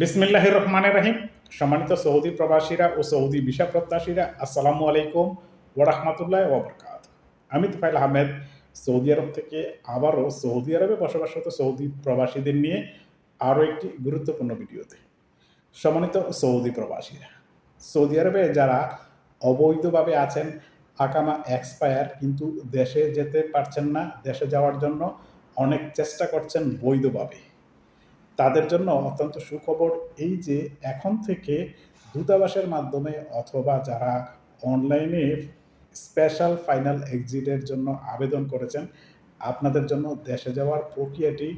বিসমিল্লাহ রহমান রাহিম সম্মানিত সৌদি প্রবাসীরা ও সৌদি ভিসা প্রত্যাশীরা, আসসালামু আলাইকুম ওরহমতুল্লাহ ওবরকাত আমি তুফাইল আহমেদ, সৌদি আরব থেকে আবারও সৌদি আরবে বসবাসরত সৌদি প্রবাসীদের নিয়ে আরও একটি গুরুত্বপূর্ণ ভিডিওতে। সম্মানিত সৌদি প্রবাসীরা, সৌদি আরবে যারা অবৈধভাবে আছেন, আকামা এক্সপায়ার, কিন্তু দেশে যেতে পারছেন না, দেশে যাওয়ার জন্য অনেক চেষ্টা করছেন বৈধভাবে। তাদের জন্য অত্যন্ত সুখবর এই যে এখন থেকে দূতাবাসের মাধ্যমে অথবা যারা অনলাইনে স্পেশাল ফাইনাল এক্সিটের জন্য আবেদন করেছেন, আপনাদের জন্য দেশে যাওয়ার প্রক্রিয়াটি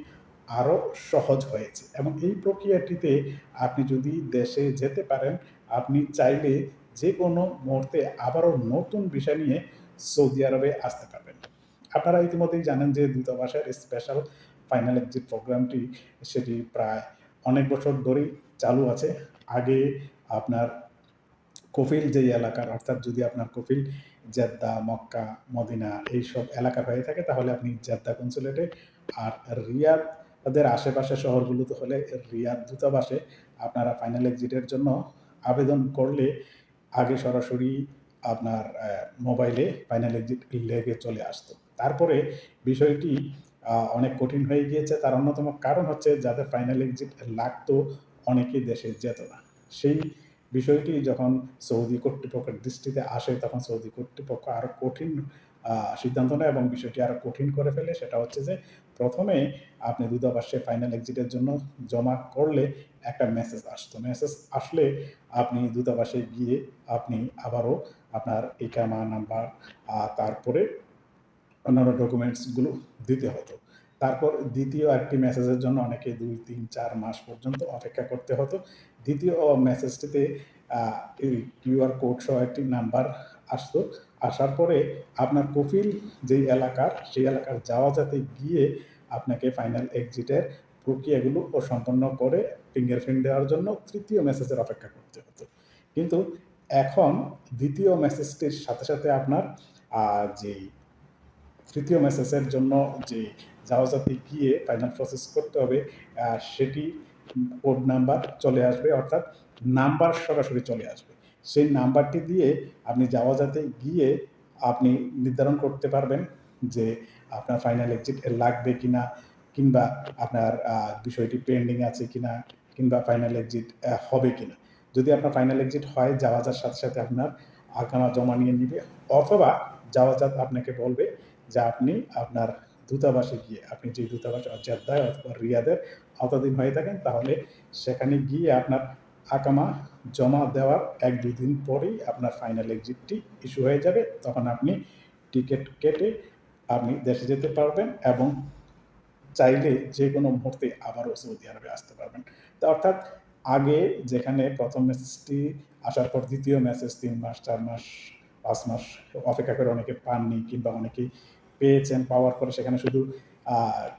আরও সহজ হয়েছে। এবং এই প্রক্রিয়াটিতে আপনি যদি দেশে যেতে পারেন, আপনি চাইলে যে কোনো মুহূর্তে আবারও নতুন বিষয় নিয়ে সৌদি আরবে আসতে পারবেন। আপনারা ইতিমধ্যেই জানেন যে দূতাবাসের স্পেশাল ফাইনাল এক্সিট প্রোগ্রামটি সেটি প্রায় অনেক বছর ধরেই চালু আছে। আগে আপনার কফিল যেই এলাকার, অর্থাৎ যদি আপনার কফিল জেদ্দা, মক্কা, মদিনা এইসব এলাকা হয়ে থাকে, তাহলে আপনি জেদ্দা কনসুলেটে আর রিয়াদের আশেপাশে শহরগুলোতে হলে রিয়াদ দূতাবাসে আপনারা ফাইনাল এক্সিটের জন্য আবেদন করলে আগে সরাসরি আপনার মোবাইলে ফাইনাল এক্সিট লেগে চলে আসতো। তারপরে বিষয়টি অনেক কঠিন হয়ে গিয়েছে। তার অন্যতম কারণ হচ্ছে যাদের ফাইনাল এক্সিট লাগতো অনেকেই দেশে যেত না। সেই বিষয়টি যখন সৌদি কর্তৃপক্ষের দৃষ্টিতে আসে, তখন সৌদি কর্তৃপক্ষ আরও কঠিন সিদ্ধান্ত নেয় এবং বিষয়টি আরও কঠিন করে ফেলে। সেটা হচ্ছে যে, প্রথমে আপনি দূতাবাসে ফাইনাল এক্সিটের জন্য জমা করলে একটা মেসেজ আসতো। মেসেজ আসলে আপনি দূতাবাসে গিয়ে আপনি আবারও আপনার ইকামা নাম্বার তারপরে অন্যান্য ডকুমেন্টসগুলো দিতে হতো। তারপর দ্বিতীয় একটি মেসেজের জন্য অনেকে দুই, তিন, চার মাস পর্যন্ত অপেক্ষা করতে হতো। দ্বিতীয় মেসেজটিতে কিউআর কোড সহ একটি নাম্বার আসতো। আসার পরে আপনার কফিল যেই এলাকার, সেই এলাকার যাওয়া যাতে গিয়ে আপনাকে ফাইনাল এক্সিটের প্রক্রিয়াগুলো ও সম্পন্ন করে ফিঙ্গারপ্রিন্ট দেওয়ার জন্য তৃতীয় মেসেজের অপেক্ষা করতে হতো। কিন্তু এখন দ্বিতীয় মেসেজটির সাথে সাথে আপনার যেই তৃতীয় মেসেজের জন্য যে জাহাজাতে গিয়ে ফাইনাল প্রসেস করতে হবে সেটি কোড নাম্বার চলে আসবে, অর্থাৎ নাম্বার সরাসরি চলে আসবে। সেই নাম্বারটি দিয়ে আপনি জাহাজাতে গিয়ে আপনি নির্ধারণ করতে পারবেন যে আপনার ফাইনাল এক্সিট লাগবে কি না কিংবা আপনার বিষয়টি পেন্ডিং আছে কি না কিংবা ফাইনাল এক্সিট হবে কি না যদি আপনার ফাইনাল এক্সিট হয় যাওয়া যাওয়াজার সাথে সাথে আপনার আগামা জমা নিয়ে নিবে, অথবা যাওয়াজাত আপনাকে বলবে যে আপনি আপনার দূতাবাসে গিয়ে, আপনি যে দূতাবাস জেদ্দায় অথবা রিয়াদের আওতাধীন হয়ে থাকেন, তাহলে সেখানে গিয়ে আপনার আকামা জমা দেওয়ার এক দুই দিন পরেই আপনার ফাইনাল এক্সিটটি ইস্যু হয়ে যাবে। তখন আপনি টিকিট কেটে আপনি দেশে যেতে পারবেন এবং চাইলে যে কোনো মুহূর্তে আবারও সৌদি আরবে আসতে পারবেন। তো অর্থাৎ আগে যেখানে প্রথম মেসেজটি আসার পর দ্বিতীয় মেসেজ তিন মাস, চার মাস পাঁচ মাস অপেক্ষা করে অনেকে পাননি কিংবা অনেকেই পেয়েছেন, পাওয়ার পরে সেখানে শুধু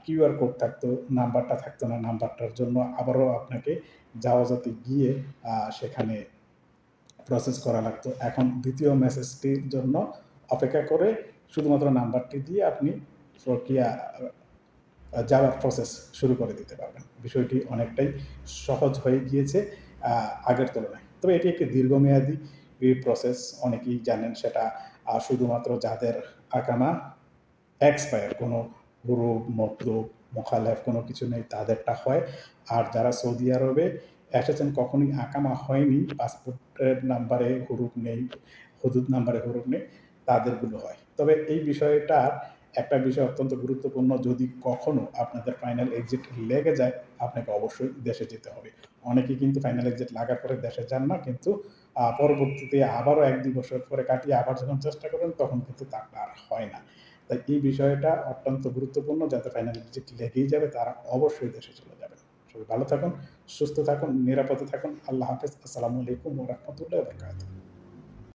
কিউআর কোড থাকতো, নাম্বারটা থাকতো না নাম্বারটার জন্য আবারও আপনাকে যাওয়া যাতে গিয়ে সেখানে প্রসেস করা লাগতো। এখন দ্বিতীয় মেসেজটির জন্য অপেক্ষা করে শুধুমাত্র নাম্বারটি দিয়ে আপনি প্রক্রিয়া যাওয়ার প্রসেস শুরু করে দিতে পারবেন। বিষয়টি অনেকটাই সহজ হয়ে গিয়েছে আগের তুলনায়। তবে এটি একটি দীর্ঘমেয়াদী প্রসেস অনেকেই জানেন সেটা শুধুমাত্র যাদের আকামা এক্সপায়ার কোনো হুরু মতলুব মোখালেফ কোনো কিছু নেই, তাদেরটা হয়। আর যারা সৌদি আরবে এসেছেন, কখনোই আকামা হয়নি, পাসপোর্টের নাম্বারে হুরুপ নেই, হদুদ নাম্বারে হুরুপ নেই, তাদেরগুলো হয়। তবে এই বিষয়টার একটা বিষয় অত্যন্ত গুরুত্বপূর্ণ, যদি কখনো আপনাদের ফাইনাল এক্সিট লেগে যায়, আপনাকে অবশ্যই দেশে যেতে হবে। অনেকে কিন্তু ফাইনাল এক্সিট লাগার পরে দেশে যান না, কিন্তু পরবর্তীতে আবারও এক দুই বছর পরে কাটিয়ে আবার যখন চেষ্টা করেন তখন কিন্তু তা আর হয় না। তাই এই বিষয়টা অত্যন্ত গুরুত্বপূর্ণ, যাতে ফাইনাল এক্সিট লেগেই যাবে, তারা অবশ্যই দেশে চলে যাবেন। সবাই ভালো থাকুন, সুস্থ থাকুন, নিরাপদে থাকুন। আল্লাহ হাফেজ। আসসালামু আলাইকুম রহমতুল্লাহ বরকাত